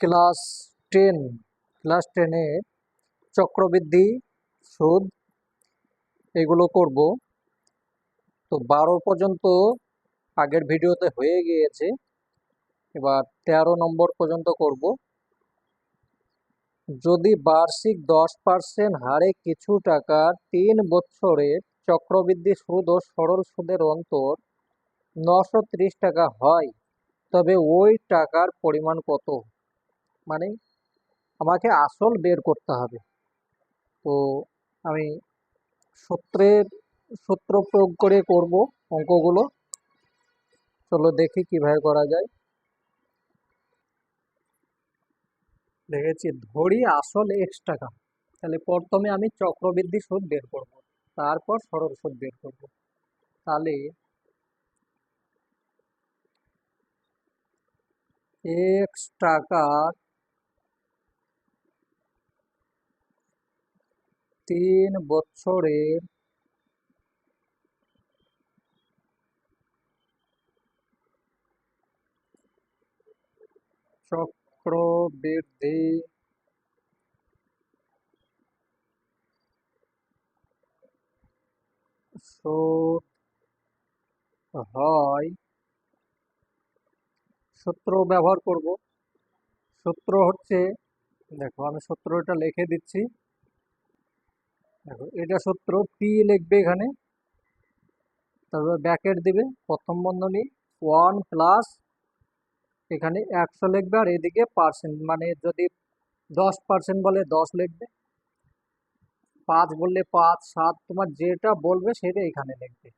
Class ten, class টেনে চক্রবৃদ্ধি, সুদ, এগুলো করব। তো বারো পর্যন্ত আগের ভিডিওতে হয়ে গিয়েছে। এবার তেরো নম্বর পর্যন্ত করব। যদি বার্ষিক দশ পার্সেন্ট হারে কিছু টাকা তিন বছরের চক্রবৃদ্ধি সুদ ও সরল সুদের অন্তর নশো টাকা হয়, তবে ওই টাকার পরিমাণ কত? মানে আমাকে আসল বের করতে হবে। তো আমি সূত্রের, সূত্র প্রয়োগ করে করব অঙ্কগুলো। চলো দেখি কীভাবে করা যায়। দেখেছি, ধরি আসল এক্স টাকা। তাহলে প্রথমে আমি চক্রবৃদ্ধি সুদ বের করব, তারপর সরল সুদ বের করব। তাহলে এক্স টাকার তিন বছরের চক্রবৃদ্ধি সুদ হয়। সূত্র ব্যবহার করব। সূত্র হচ্ছে, দেখো আমি সূত্রটা লিখে দিচ্ছি। দেখো, এটা সূত্র পি লিখবে এখানে। তারপর ব্যাকেট দিবে। প্রথম বন্ধনী ওয়ান প্লাস এখানে একশো লিখবে আর এদিকে পার্সেন্ট মানে যদি দশ পার্সেন্ট বলে দশ লিখবে। পাঁচ বললে পাঁচ, সাত, তোমার যেটা বলবে সেটা এখানে লিখবে।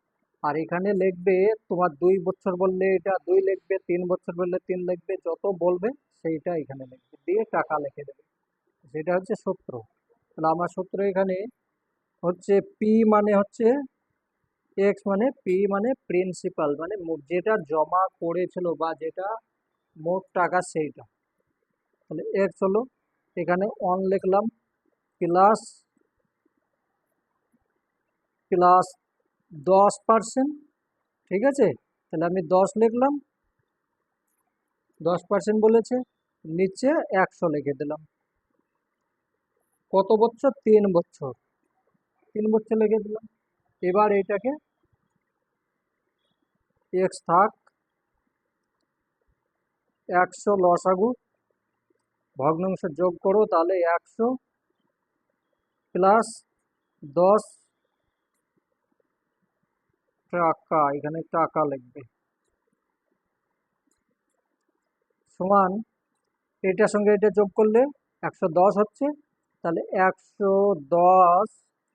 আর এখানে লিখবে তোমার দুই বছর বললে এটা দুই লিখবে, তিন বছর বললে তিন লিখবে, যত বলবে সেইটা এখানে লিখবে। দিয়ে টাকা লিখে দেবে। সেটা হচ্ছে সূত্র। তাহলে আমার সূত্র এখানে হচ্ছে পি মানে হচ্ছে এক্স মানে পি মানে প্রিন্সিপাল মানে যেটা জমা করেছিল বা যেটা মোট টাকা সেইটা। তাহলে এক্স হলো, এখানে অন লিখলাম প্লাস প্লাস দশ পার্সেন্ট ঠিক আছে? তাহলে আমি দশ লিখলাম, দশ পার্সেন্ট বলেছে, নিচে একশো লিখে দিলাম। কত বছর? তিন বছর। তিন বছর লিখে দিলাম এবার এটাকে এক্স থাক একশো লসাগু ভগ্নাংশ যোগ করো, তাহলে একশো প্লাস দশ টাকা, এখানে টাকা লিখবে সমান, এটার সঙ্গে এটা যোগ করলে একশো দশ হচ্ছে, তাহলে একশো দশ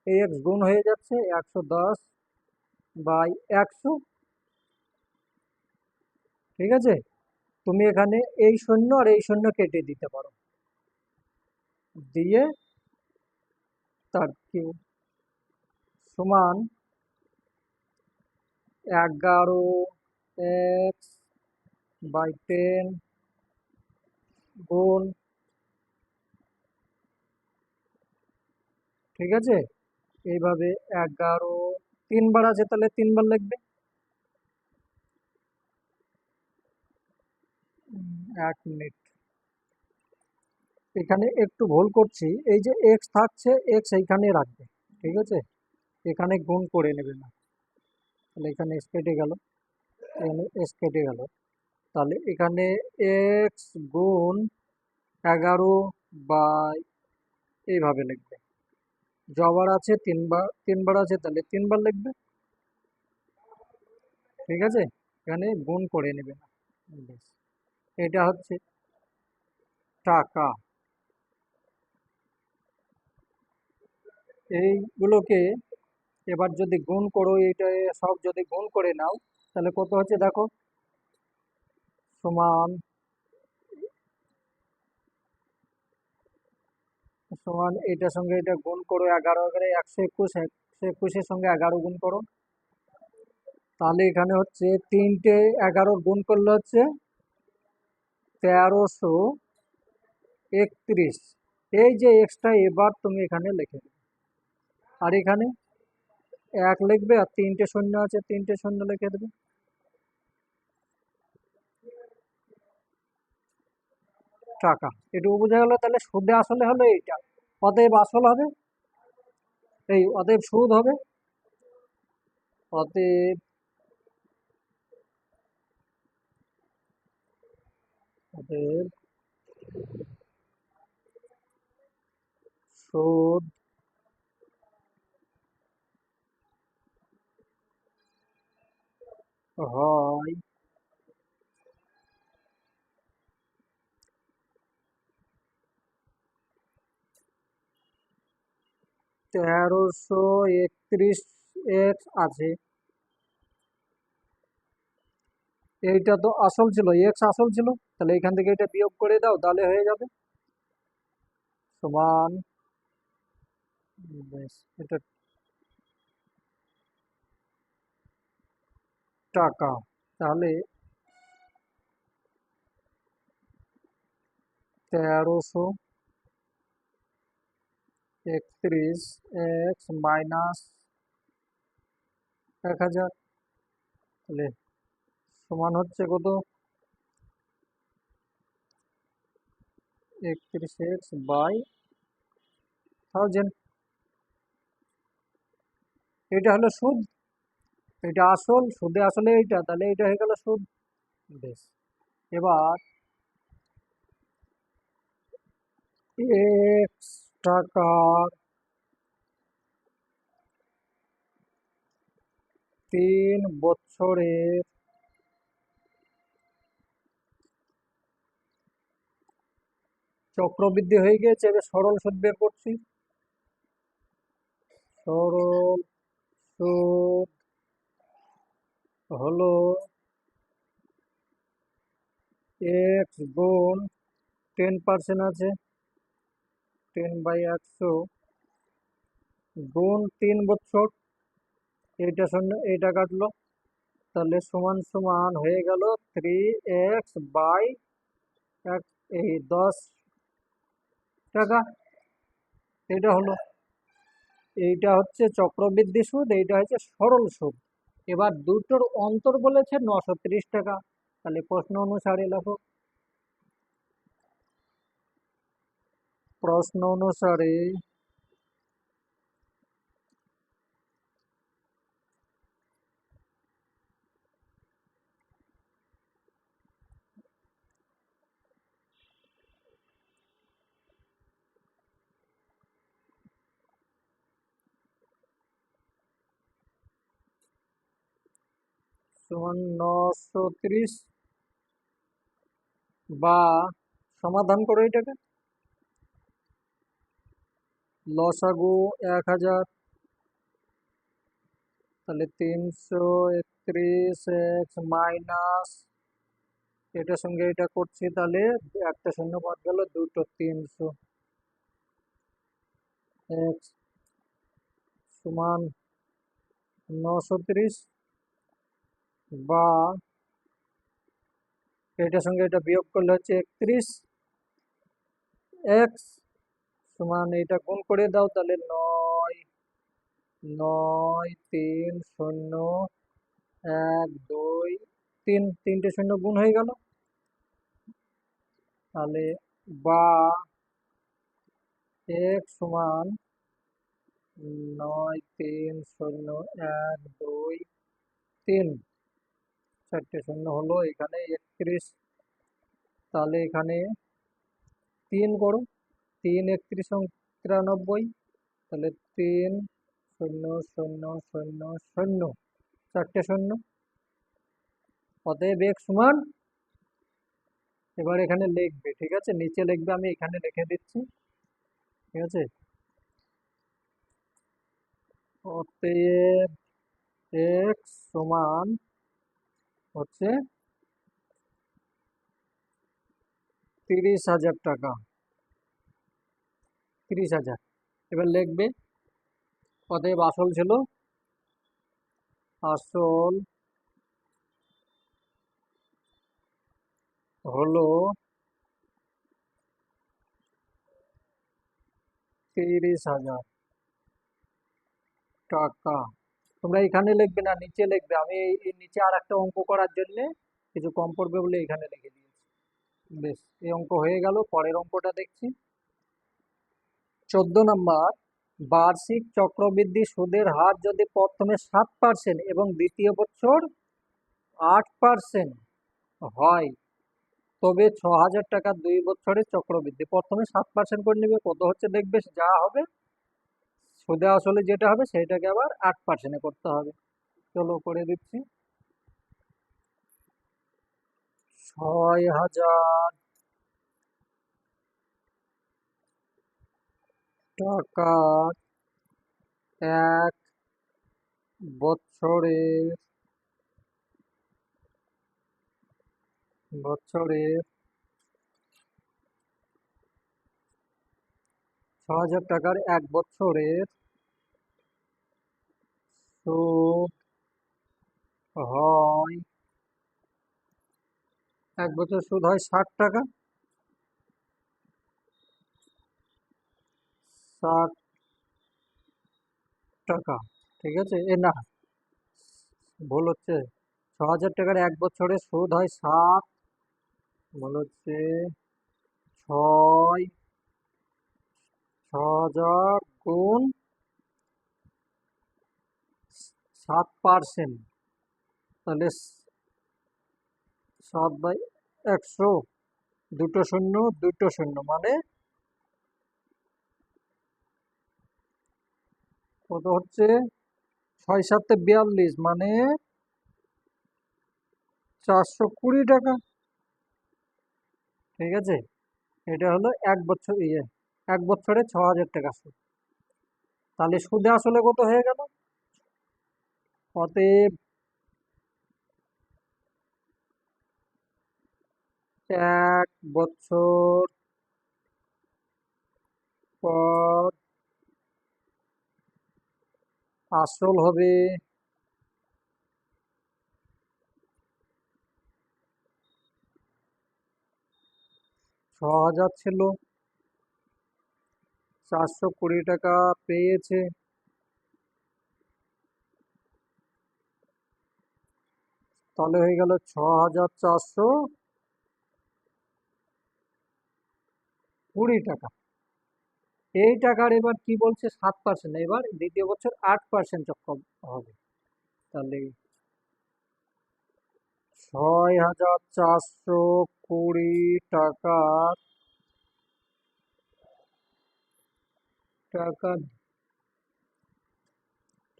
এক্স গুণ হয়ে যাচ্ছে একশো দশ বাই একশো। ঠিক আছে? তুমি এখানে এই শূন্য আর এই শূন্য কেটে দিতে পারো। দিয়ে তার কিউ সমান এগারো এক্স বাই টেন গুণ। ঠিক আছে? এইভাবে এগারো তিনবার আছে তাহলে তিনবার উম, এক মিনিট। এখানে একটু ভুল করছি এই যে এক্স থাকছে এক্স এইখানে রাখবে ঠিক আছে? এখানে গুণ করে নেবে না। তাহলে এখানে এক্স কেটে গেল এখানে এক্স কেটে গেল। তাহলে এখানে এক্স গুণ এগারো বাই এইভাবে লিখবে। জবার আছে, তিনবার তিনবার আছে তাহলে তিনবার লিখবে। ঠিক আছে? এখানে গুণ করে নেবে। এটা হচ্ছে টাকা। এইগুলোকে এবার যদি গুণ করো এটা সব যদি গুণ করে নাও, তাহলে কত হচ্ছে দেখো? সমান সমান এটার সঙ্গে এটা গুণ করো এগারো এগারো একশো একুশ, একশো একুশের সঙ্গে এগারো গুণ করো। তাহলে এখানে হচ্ছে তিনটে এগারো গুণ করলে হচ্ছে তেরোশো একত্রিশ। এই যে এক্সট্রা এবার তুমি এখানে লিখে আর এখানে এক লিখবে আর তিনটে শূন্য আছে, তিনটে শূন্য লিখে দেবে। টাকা, এটুকু বোঝা গেল? তাহলে সুদে আসলে হলো এইটা। অতএব আসল হবে এই অতএব সুদ হবে অতএব অতএব সুদ হয়। তেরোশো একত্রিশ এক্স আছে। এইটা তো আসল ছিল, এক্স আসল ছিল, তাহলে এখান থেকে এটা বিয়োগ করে দাও, তাহলে হয়ে যাবে। সমান এটা টাকা, তাহলে তেরোশো একত্রিশ এক্স মাইনাস এক হাজার। তাহলে সমান হচ্ছে কত? একত্রিশ এক্স বাই থাউজেন্ড। এটা হলো সুদ। এটা আসল, সুদে আসলে এইটা, তাহলে এটা হয়ে গেল সুদ। বেশ। এবার এক্স টাকার তিন বছরের চক্রবৃদ্ধি হয়ে গিয়েছে, এবার সরল সুদ বের করছি। সরল সুদ হলো এক্স গুণ টেন পার্সেন্ট আছে। টেন বাই একশো গুণ তিন বছর এইটা সঙ্গে এইটা কাটলো। তাহলে সমান সমান হয়ে গেল থ্রি এক্স বাই এক, এই দশ টাকা। এটা হলো, এইটা হচ্ছে চক্রবৃদ্ধি সুদ, এইটা হচ্ছে সরল সুদ। এবার দুটোর অন্তর বলেছে নশো টাকা। তাহলে প্রশ্ন অনুসারে লেখো। প্রশ্ন অনুসারে সমান নশো ত্রিশ বা সমাধান করো এটাকে। লসাগু এক হাজার। তাহলে তিনশো একত্রিশ এক্স মাইনাস এটার সঙ্গে এটা করছি, তাহলে একটা শূন্য বাদ গেল, দুটো তিনশো। এক্স সমান নশো ত্রিশ বা এটার সঙ্গে এটা বিয়োগ করলে হচ্ছে একত্রিশ। এক্স সমান এটা গুণ করে দাও তাহলে নয় নয়, তিন, শূন্য, এক, দুই, তিন, তিনটে শূন্য গুণ হয়ে গেল। তাহলে বা এক সমান নয়, তিন, শূন্য, এক, দুই, তিন, চারটে শূন্য হলো এখানে একত্রিশ। তাহলে এখানে তিন করো। তিন একত্রিশ, তিরানব্বই। তাহলে তিন শূন্য শূন্য শূন্য শূন্য। চারটে শূন্য। অতএব এক সমান, এবার এখানে লিখবে, ঠিক আছে? নিচে লিখবে, আমি এখানে লিখে দিচ্ছি। ঠিক আছে? অতএব এক সমান হচ্ছে তিরিশ হাজার টাকা। তিরিশ হাজার। এবার লিখবে অতএব আসল ছিল আসল হলো তিরিশ হাজার টাকা। তোমরা এখানে লিখবে না, নিচে লিখবে। আমি এই নিচে আর একটা অঙ্ক করার জন্য কিছু কম পড়বে বলে এখানে লিখে দিয়েছি। বেশ, এই অঙ্ক হয়ে গেল, পরের অঙ্কটা দেখছি। চোদ্দ নাম্বার, বার্ষিক চক্রবৃদ্ধি সুদের হার যদি প্রথমে সাত পার্সেন্ট এবং দ্বিতীয় বছর আট পার্সেন্ট হয়, তবে ছ হাজার টাকা দুই বছরের চক্রবৃদ্ধি। প্রথমে সাত পার্সেন্ট করে নেবে, কত হচ্ছে দেখবে, যা হবে, সুদে আসলে যেটা হবে সেটাকে আবার আট পার্সেন্টে করতে হবে। চলো করে দিচ্ছি। ছয় হাজার টাকার এক বছরের বছরের ছ হাজার টাকার এক বছরের সুদ হয়, এক বছর সুদ হয় ষাট টাকা। ষাট টাকা, ঠিক আছে? এ না, ভুল হচ্ছে। ছ হাজার টাকার এক বছরে সুদ হয় সাত, ভুল হচ্ছে ছয়, ছ হাজার গুণ সাত পার্সেন্ট। তাহলে সাত বাই একশো, দুটো শূন্য দুটো শূন্য মানে কত হচ্ছে? ছয় সাতে বিয়াল্লিশ মানে চারশো কুড়ি টাকা। ঠিক আছে? এটা হলো এক বছর ইয়ে এক বছরে ছ হাজার টাকা সুদ। তাহলে সুদে আসলে কত হয়ে গেল? অতএব এক বছর পর আসল হবে ছ হাজার ছিল। চারশো কুড়ি টাকা পেয়েছে। তাহলে হয়ে গেল ছ হাজার চারশো কুড়ি টাকা। এই টাকার এবার কি বলছে? সাত পার্সেন্ট এবার দ্বিতীয় বছর আট পার্সেন্ট চক্র হবে। তাহলে ছয় হাজার চারশো কুড়ি টাকার টাকার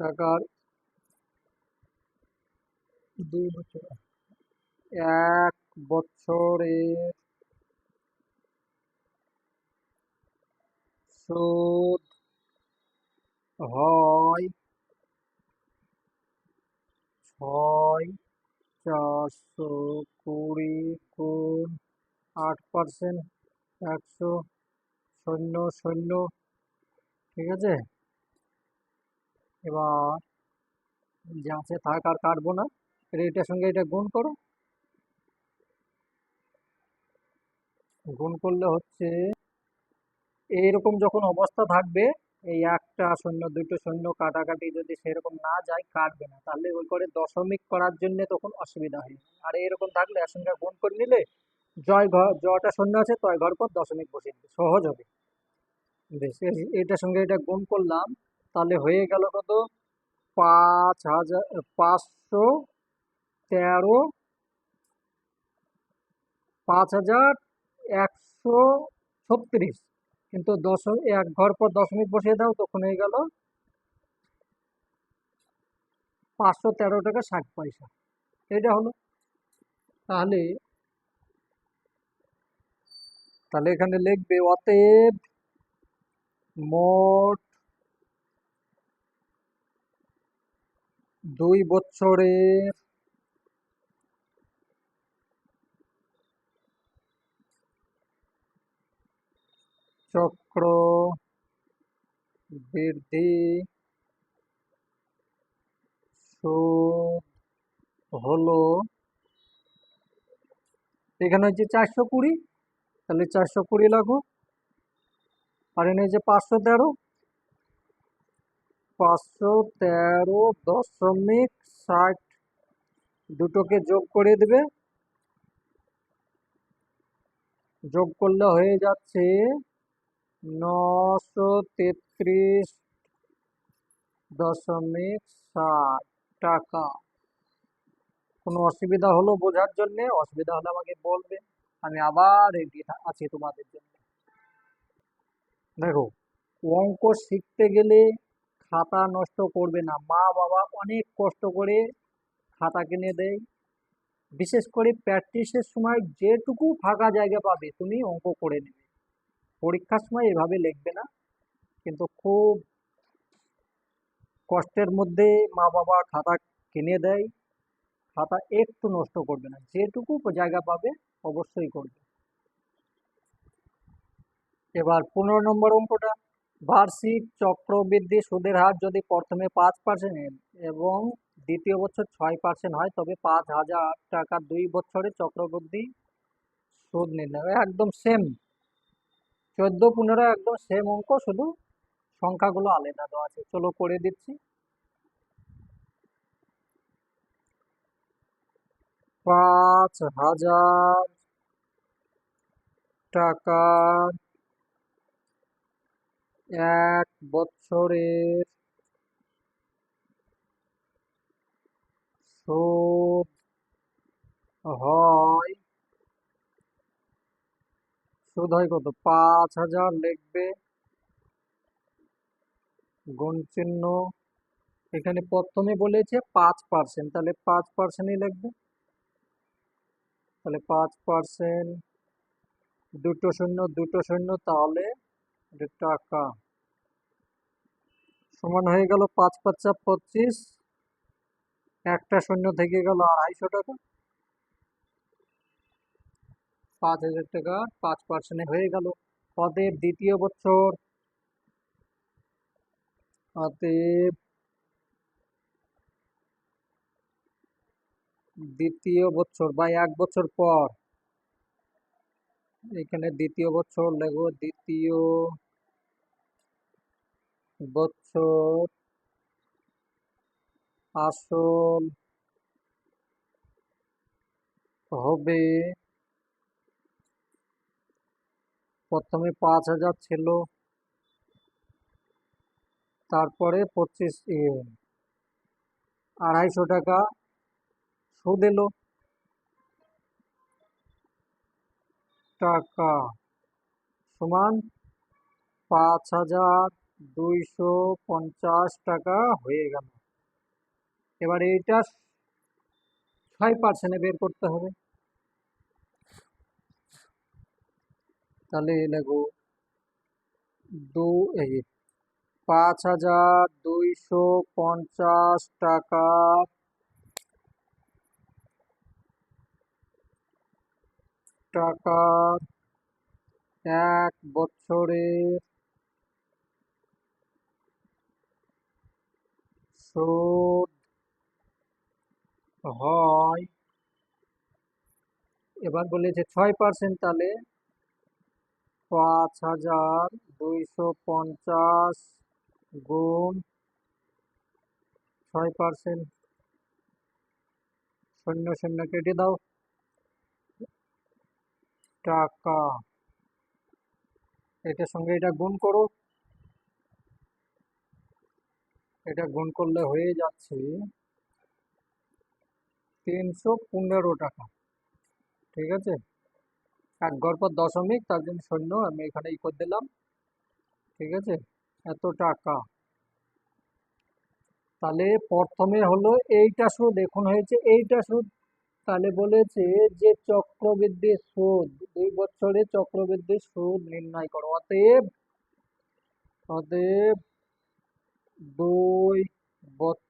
টাকার দুই বছর, এক বছরের সুদ। হয়। ছয় চারশো কুড়ি গুণ আট পার্সেন্ট একশো শূন্য শূন্য। ঠিক আছে? এবার যে আছে থাক আর কাটবো না এটার সঙ্গে এটা গুণ করো। গুণ করলে হচ্ছে এইরকম যখন অবস্থা থাকবে, এই একটা শূন্য দুটো শূন্য কাটাকাটি যদি সেরকম না যায়, কাটবে না। তাহলে ওই করে দশমিক করার জন্য তখন অসুবিধা হয়। আর এরকম থাকলে এর সঙ্গে গুণ করে নিলে, জয় ঘর জটা শূন্য আছে, তয় ঘর পর দশমিক বসিয়ে দিবে। সহজ হবে। বেশ এটার সঙ্গে এটা গুণ করলাম। তাহলে হয়ে গেল কত? পাঁচ হাজার, পাঁচশো তেরো, পাঁচ হাজার একশো ছত্রিশ। কিন্তু দশমিক এক ঘর পর দশমিক বসিয়ে দাও, তখন হয়ে গেল পাঁচশো তেরো টাকা ষাট পয়সা। এটা হলো। তাহলে তাহলে এখানে লিখবে, অতএব মোট দুই বছরের চক্র বৃদ্ধি সুদ হলো। এখানে হচ্ছে চারশো কুড়ি। তাহলে চারশো কুড়ি লাগো আর এনে যে পাঁচশো তেরো। পাঁচশো তেরো দশমিক ষাট দুটোকে যোগ করে দেবে। যোগ করলে হয়ে যাচ্ছে নশো তেত্রিশ দশমিক ষাট টাকা। কোনো অসুবিধা হলো বোঝার জন্যে? অসুবিধা হলে আমাকে বলবে। আমি আবার রেডি আছি তোমাদের জন্য। দেখো, অঙ্ক শিখতে গেলে খাতা নষ্ট করবে না। মা বাবা অনেক কষ্ট করে খাতা কিনে দেয়। বিশেষ করে প্র্যাকটিসের সময় যেটুকু ফাঁকা জায়গা পাবে, তুমি অঙ্ক করে নেবে। পরীক্ষার সময় এভাবে লিখবে না। কিন্তু খুব কষ্টের মধ্যে মা বাবা খাতা কিনে দেয়। খাতা একটু নষ্ট করবে না। যেটুকু জায়গা পাবে অবশ্যই করবে। এবার পনেরো নম্বর অঙ্কটা। বার্ষিক চক্রবৃদ্ধি সুদের হার যদি প্রথমে পাঁচ পার্সেন্ট এবং দ্বিতীয় বছর ছয় পার্সেন্ট হয়, তবে পাঁচ হাজার টাকা দুই বছরে চক্রবৃদ্ধি সুদ নির্ণয়। একদম সেম চোদ্দ পনেরো একদম সেম অঙ্ক, শুধু সংখ্যাগুলো আলাদা দেওয়া আছে। চলো করে দিচ্ছি। পাঁচ হাজার টাকার এক বছরের সুদ হয় হয় কত? পাঁচ হাজার লিখবে। গুণ চিহ্ন। এখানে প্রথমে বলেছে পাঁচ পার্সেন্ট তাহলে পাঁচ পার্সেন্টই লিখবে। তাহলে পাঁচ পার্সেন্ট দুটো শূন্য দুটো শূন্য, তাহলে টাকা। সমান হয়ে গেল পাঁচ পাঁচা পঁচিশ। একটা শূন্য থেকে গেল আড়াইশো টাকা। পাঁচ হাজার টাকা পাঁচ পার্সেন্টে হয়ে গেল। অতএব দ্বিতীয় বছর অতএব দ্বিতীয় বছর বা এক বছর পর এখানে দ্বিতীয় বছর লেখো, দ্বিতীয় বছর আসল হবে প্রথমে পাঁচ হাজার ছিল। তারপরে পঁচিশ আড়াইশো টাকা সুদ এলো। টাকা সমান পাঁচ হাজার দুইশো পঞ্চাশ টাকা হয়ে গেল। এবার এইটা ছয় পার্সেন্টে বের করতে হবে। তাহলে লেখো দু, এই পাঁচ হাজার দুইশো পঞ্চাশ টাকা টাকার এক বছরের সুদ হয়। এবার বলেছে ছয় পার্সেন্ট তাহলে পাঁচ হাজার দুইশো পঞ্চাশ গুণ ছয় পার্সেন্ট। শূন্য শূন্য কেটে দাও। টাকা। এটার সঙ্গে এটা গুণ করো। এটা গুণ করলে হয়ে যাচ্ছে তিনশো পনেরো টাকা। ঠিক আছে? এক গড় পর দশমিক, তার জন্য শূন্য আমি এখানে ই করে দিলাম। ঠিক আছে? এত টাকা। তাহলে প্রথমে হলো এইটা সুদ এখন হয়েছে এইটা সুদ তাহলে বলেছে যে চক্রবৃদ্ধি সুদ দুই বছরে চক্রবৃদ্ধি সুদ নির্ণয় করো। অতএব অতএব দুই বছরে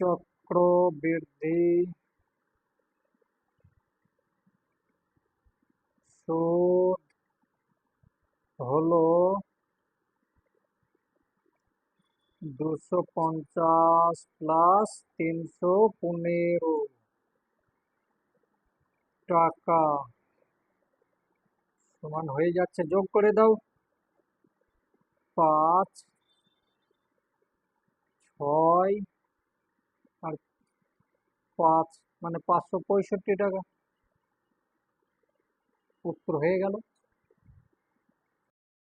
চক্রবৃদ্ধি সুদ হলো দুশো পঞ্চাশ প্লাস তিনশো পনেরো টাকা। সমান হয়ে যাচ্ছে, যোগ করে দাও। পাঁচ, ছয় আর পাঁচ মানে পাঁচশো পঁয়ষট্টি টাকা। উত্তর হয়ে গেল।